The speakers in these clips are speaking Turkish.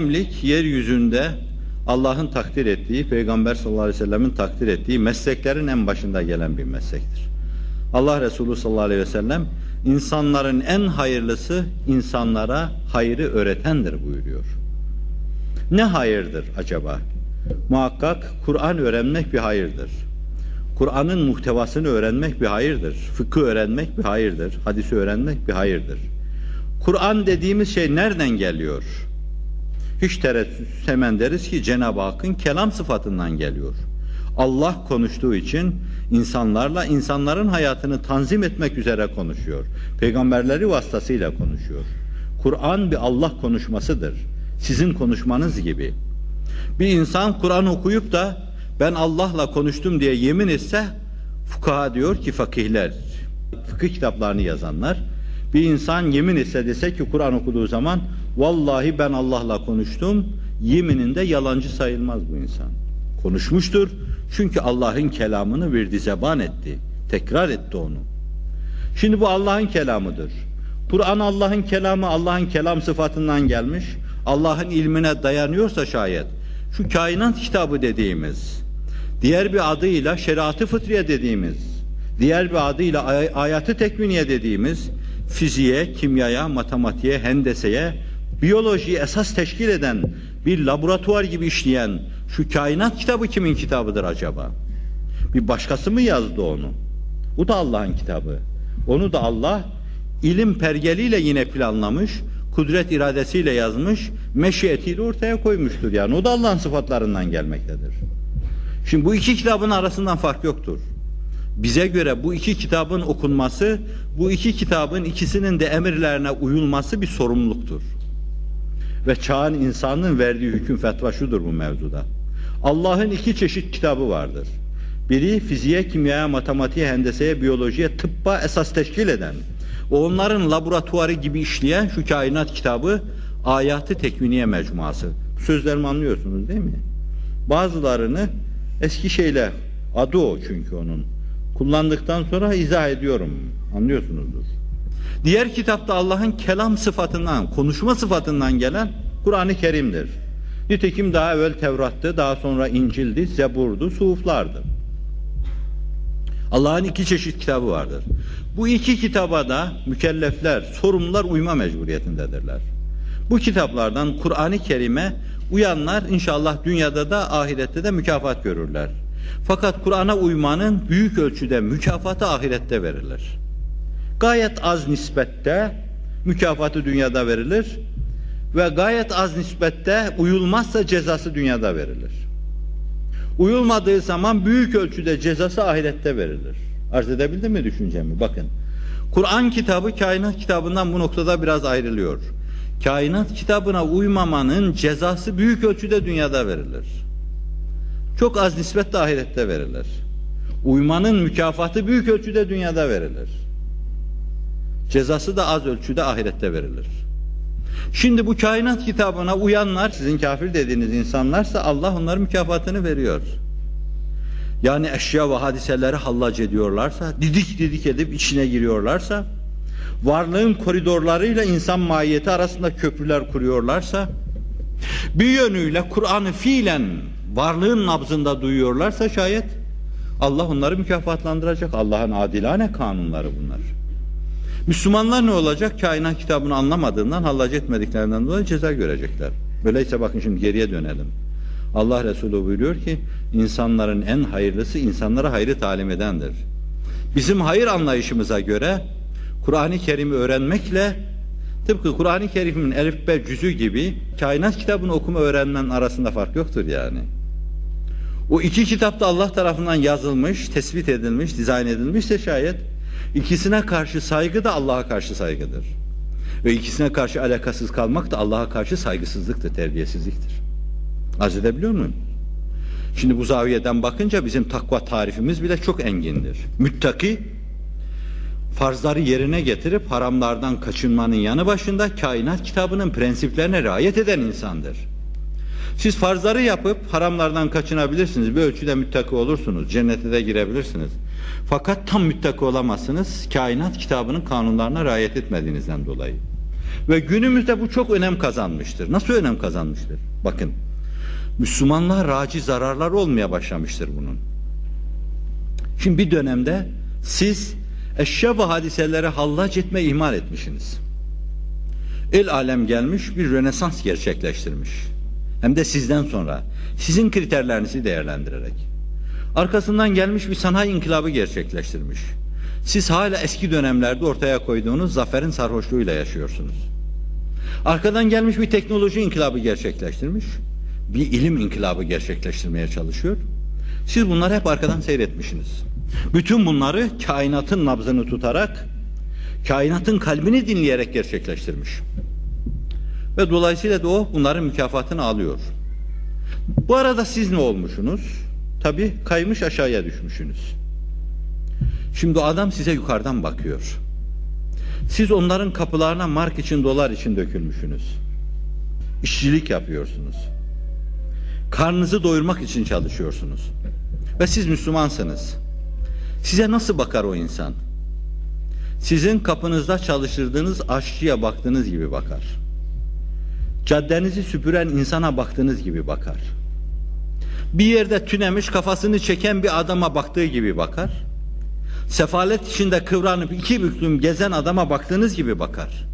Alimlik yeryüzünde Allah'ın takdir ettiği, Peygamber sallallahu aleyhi ve sellemin takdir ettiği mesleklerin en başında gelen bir meslektir. Allah Resulü sallallahu aleyhi ve sellem insanların en hayırlısı insanlara hayrı öğretendir buyuruyor. Ne hayırdır acaba? Muhakkak Kur'an öğrenmek bir hayırdır. Kur'an'ın muhtevasını öğrenmek bir hayırdır. Fıkıh öğrenmek bir hayırdır. Hadisi öğrenmek bir hayırdır. Kur'an dediğimiz şey nereden geliyor? Hiç tereddüt hemen deriz ki Cenab-ı Hakk'ın kelam sıfatından geliyor. Allah konuştuğu için insanlarla insanların hayatını tanzim etmek üzere konuşuyor. Peygamberleri vasıtasıyla konuşuyor. Kur'an bir Allah konuşmasıdır. Sizin konuşmanız gibi. Bir insan Kur'an okuyup da ben Allah'la konuştum diye yemin etse fukaha diyor ki fakihler, fıkıh kitaplarını yazanlar bir insan yemin etse dese ki Kur'an okuduğu zaman vallahi ben Allah'la konuştum yemininde yalancı sayılmaz bu insan. Konuşmuştur çünkü Allah'ın kelamını virdi zeban etti. Tekrar etti onu. Şimdi bu Allah'ın kelamıdır. Kur'an Allah'ın kelamı, Allah'ın kelam sıfatından gelmiş. Allah'ın ilmine dayanıyorsa şayet şu kainat kitabı dediğimiz, diğer bir adıyla şeriatı fıtriye dediğimiz, diğer bir adıyla ay- ayatı tekviniye dediğimiz fiziğe, kimyaya, matematiğe, hendeseye, biyolojiyi esas teşkil eden bir laboratuvar gibi işleyen şu kainat kitabı kimin kitabıdır acaba? Bir başkası mı yazdı onu? Bu da Allah'ın kitabı. Onu da Allah ilim pergeliyle yine planlamış, kudret iradesiyle yazmış, meşiyetiyle ortaya koymuştur. Yani o da Allah'ın sıfatlarından gelmektedir. Şimdi bu iki kitabın arasından fark yoktur. Bize göre bu iki kitabın okunması, bu iki kitabın ikisinin de emirlerine uyulması bir sorumluluktur. Ve çağın insanın verdiği hüküm fetva şudur bu mevzuda. Allah'ın iki çeşit kitabı vardır. Biri fiziğe, kimyaya, matematiğe, hendeseye, biyolojiye, tıbba esas teşkil eden, onların laboratuvarı gibi işleyen şu kainat kitabı Ayatı Tekviniye Mecmuası. Sözlerimi anlıyorsunuz değil mi? Bazılarını eski şeyle, adı o çünkü onun. Kullandıktan sonra izah ediyorum. Anlıyorsunuzdur. Diğer kitapta Allah'ın kelam sıfatından, konuşma sıfatından gelen Kur'an-ı Kerim'dir. Nitekim daha evvel Tevrat'tı, daha sonra İncil'di, Zebur'du, Suhuflardı. Allah'ın iki çeşit kitabı vardır. Bu iki kitaba da mükellefler, sorumlular uyma mecburiyetindedirler. Bu kitaplardan Kur'an-ı Kerim'e uyanlar inşallah dünyada da ahirette de mükafat görürler. Fakat Kur'an'a uymanın büyük ölçüde mükafatı ahirette verilir. Gayet az nispette mükafatı dünyada verilir ve gayet az nispette uyulmazsa cezası dünyada verilir. Uyulmadığı zaman büyük ölçüde cezası ahirette verilir. Arz edebildim mi düşüncemi? Bakın. Kur'an kitabı kainat kitabından bu noktada biraz ayrılıyor. Kainat kitabına uymamanın cezası büyük ölçüde dünyada verilir. Çok az nispetle ahirette verilir. Uymanın mükafatı büyük ölçüde dünyada verilir. Cezası da az ölçüde ahirette verilir. Şimdi bu kainat kitabına uyanlar, sizin kafir dediğiniz insanlarsa Allah onların mükafatını veriyor. Yani eşya ve hadiseleri hallac ediyorlarsa, didik didik edip içine giriyorlarsa, varlığın koridorlarıyla insan mahiyeti arasında köprüler kuruyorlarsa, bir yönüyle Kur'an'ı fiilen varlığın nabzında duyuyorlarsa şayet, Allah onları mükafatlandıracak. Allah'ın adilane kanunları bunlar. Müslümanlar ne olacak? Kainat kitabını anlamadığından, hallac etmediklerinden dolayı ceza görecekler. Böyleyse bakın şimdi geriye dönelim. Allah Resulü buyuruyor ki, insanların en hayırlısı insanlara hayrı talim edendir. Bizim hayır anlayışımıza göre, Kur'an-ı Kerim'i öğrenmekle, tıpkı Kur'an-ı Kerim'in elif be cüzü gibi, kainat kitabını okuma öğrenmenin arasında fark yoktur yani. O iki kitapta Allah tarafından yazılmış, tespit edilmiş, dizayn edilmişse şayet, İkisine karşı saygı da Allah'a karşı saygıdır. Ve ikisine karşı alakasız kalmak da Allah'a karşı saygısızlıktır, terbiyesizliktir. Arz edebiliyor muyum? Şimdi bu zaviyeden bakınca bizim takva tarifimiz bile çok engindir. Müttaki, farzları yerine getirip haramlardan kaçınmanın yanı başında kainat kitabının prensiplerine riayet eden insandır. Siz farzları yapıp haramlardan kaçınabilirsiniz. Bir ölçüde müttaki olursunuz. Cennete de girebilirsiniz. Fakat tam müttaki olamazsınız. Kainat kitabının kanunlarına riayet etmediğinizden dolayı. Ve günümüzde bu çok önem kazanmıştır. Nasıl önem kazanmıştır? Bakın, Müslümanlar raci zararlar olmaya başlamıştır bunun. Şimdi bir dönemde siz ve hadiseleri hallaç etme ihmal etmişsiniz. El alem gelmiş bir rönesans gerçekleştirmiş. Hem de sizden sonra. Sizin kriterlerinizi değerlendirerek. Arkasından gelmiş bir sanayi inkılabı gerçekleştirmiş. Siz hala eski dönemlerde ortaya koyduğunuz zaferin sarhoşluğuyla yaşıyorsunuz. Arkadan gelmiş bir teknoloji inkılabı gerçekleştirmiş. Bir ilim inkılabı gerçekleştirmeye çalışıyor. Siz bunları hep arkadan seyretmişsiniz. Bütün bunları kainatın nabzını tutarak, kainatın kalbini dinleyerek gerçekleştirmiş. Ve dolayısıyla da o bunların mükafatını alıyor. Bu arada siz ne olmuşsunuz? Tabi kaymış aşağıya düşmüşsünüz. Şimdi adam size yukarıdan bakıyor. Siz onların kapılarına mark için dolar için dökülmüşsünüz. İşçilik yapıyorsunuz. Karnınızı doyurmak için çalışıyorsunuz. Ve siz Müslümansınız. Size nasıl bakar o insan? Sizin kapınızda çalıştırdığınız aşçıya baktığınız gibi bakar. Caddenizi süpüren insana baktığınız gibi bakar. Bir yerde tünemiş kafasını çeken bir adama baktığı gibi bakar. Sefalet içinde kıvranıp iki büklüm gezen adama baktığınız gibi bakar.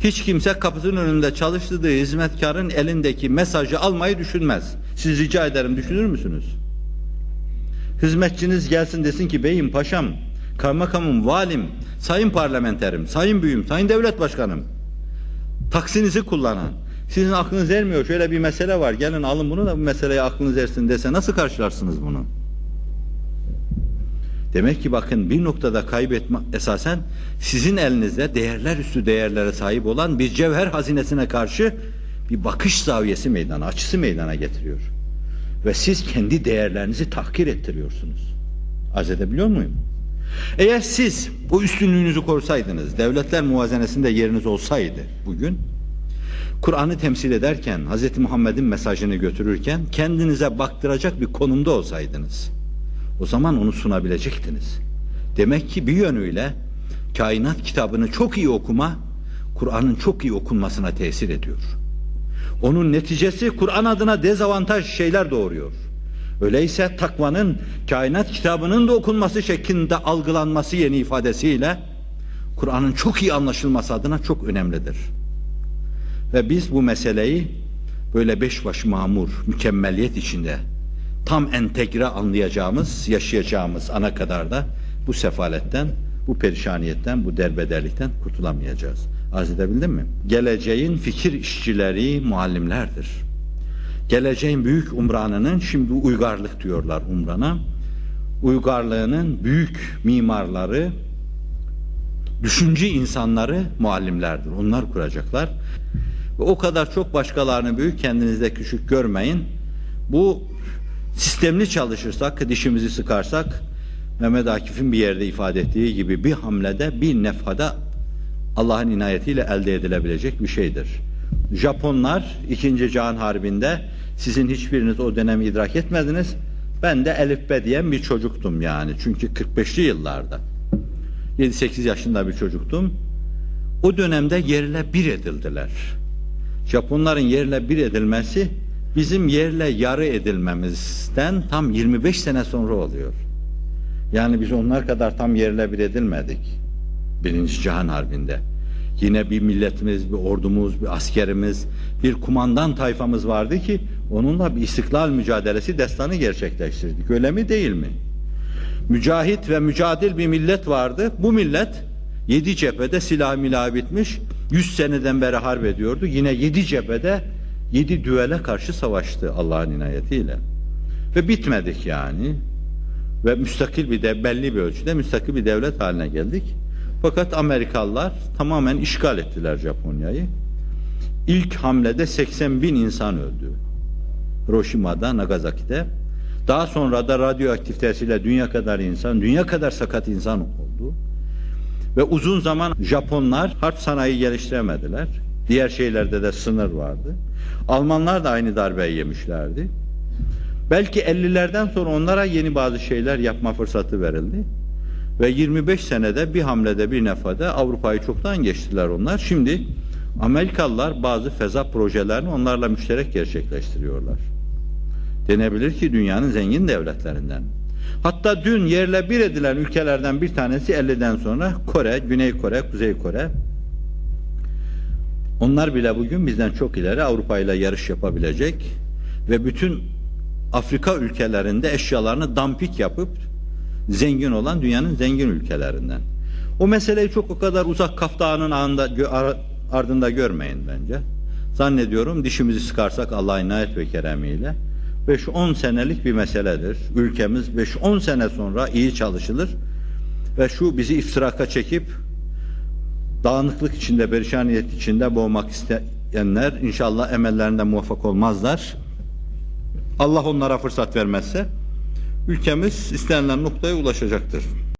Hiç kimse kapısının önünde çalıştırdığı hizmetkarın elindeki mesajı almayı düşünmez. Siz rica ederim düşünür müsünüz? Hizmetçiniz gelsin desin ki beyim, paşam, kaymakamım, valim, sayın parlamenterim, sayın büyüm, sayın devlet başkanım. Taksinizi kullanan. Sizin aklınız ermiyor. Şöyle bir mesele var. Gelin alın bunu da bu meseleye aklınız ersin dese nasıl karşılarsınız bunu? Demek ki bakın bir noktada kaybetme esasen sizin elinizde değerler üstü değerlere sahip olan bir cevher hazinesine karşı bir bakış zaviyesi meydana, açısı meydana getiriyor. Ve siz kendi değerlerinizi tahkir ettiriyorsunuz. Arz edebiliyor muyum? Eğer siz bu üstünlüğünüzü korusaydınız, devletler muvazenesinde yeriniz olsaydı bugün, Kur'an'ı temsil ederken, Hz. Muhammed'in mesajını götürürken kendinize baktıracak bir konumda olsaydınız, o zaman onu sunabilecektiniz. Demek ki bir yönüyle kainat kitabını çok iyi okuma, Kur'an'ın çok iyi okunmasına tesir ediyor. Onun neticesi Kur'an adına dezavantaj şeyler doğuruyor. Öyleyse takvanın kainat kitabının da okunması şeklinde algılanması yeni ifadesiyle Kur'an'ın çok iyi anlaşılması adına çok önemlidir. Ve biz bu meseleyi böyle beş baş mamur, mükemmeliyet içinde tam entegre anlayacağımız, yaşayacağımız ana kadar da bu sefaletten, bu perişaniyetten, bu derbederlikten kurtulamayacağız. Arz edebildim mi? Geleceğin fikir işçileri muallimlerdir. Geleceğin büyük umranının, şimdi uygarlık diyorlar umrana, uygarlığının büyük mimarları, düşünce insanları muallimlerdir. Onlar kuracaklar. Ve o kadar çok başkalarını büyük, kendinizde küçük görmeyin. Bu sistemli çalışırsak, dişimizi sıkarsak, Mehmet Akif'in bir yerde ifade ettiği gibi bir hamlede, bir nefhada Allah'ın inayetiyle elde edilebilecek bir şeydir. Japonlar 2. Cihan Harbi'nde sizin hiçbiriniz o dönemi idrak etmediniz. Ben de elifbe diyen bir çocuktum yani. Çünkü 45'li yıllarda. 7-8 yaşında bir çocuktum. O dönemde yerle bir edildiler. Japonların yerle bir edilmesi bizim yerle yarı edilmemizden tam 25 sene sonra oluyor. Yani biz onlar kadar tam yerle bir edilmedik. Birinci Cihan Harbi'nde. Yine bir milletimiz, bir ordumuz, bir askerimiz, bir kumandan tayfamız vardı ki onunla bir istiklal mücadelesi destanı gerçekleştirdik. Öyle mi değil mi? Mücahit ve mücadil bir millet vardı. Bu millet yedi cephede silah milah bitmiş. Yüz seneden beri harp ediyordu. Yine yedi cephede yedi düele karşı savaştı Allah'ın inayetiyle. Ve bitmedik yani. Ve müstakil bir de belli bir ölçüde müstakil bir devlet haline geldik. Fakat Amerikalılar tamamen işgal ettiler Japonya'yı. İlk hamlede 80 bin insan öldü. Hiroşima'da, Nagasaki'de. Daha sonra da radyoaktivitesiyle dünya kadar insan, dünya kadar sakat insan oldu. Ve uzun zaman Japonlar harp sanayi geliştiremediler. Diğer şeylerde de sınır vardı. Almanlar da aynı darbeyi yemişlerdi. Belki 50'lerden sonra onlara yeni bazı şeyler yapma fırsatı verildi. Ve 25 senede bir hamlede bir nefade Avrupa'yı çoktan geçtiler onlar. Şimdi Amerikalılar bazı feza projelerini onlarla müşterek gerçekleştiriyorlar. Denebilir ki dünyanın zengin devletlerinden. Hatta dün yerle bir edilen ülkelerden bir tanesi 50'den sonra Kore, Güney Kore, Kuzey Kore. Onlar bile bugün bizden çok ileri Avrupa ile yarış yapabilecek ve bütün Afrika ülkelerinde eşyalarını dampik yapıp zengin olan dünyanın zengin ülkelerinden. O meseleyi çok o kadar uzak kaftağının ar- ardında görmeyin bence. Zannediyorum dişimizi sıkarsak Allah'ın inayet ve keremiyle 5-10 senelik bir meseledir. Ülkemiz 5-10 sene sonra iyi çalışılır ve şu bizi iftiraka çekip dağınıklık içinde, perişaniyet içinde boğmak isteyenler inşallah emellerinde muvaffak olmazlar. Allah onlara fırsat vermezse ülkemiz istenilen noktaya ulaşacaktır.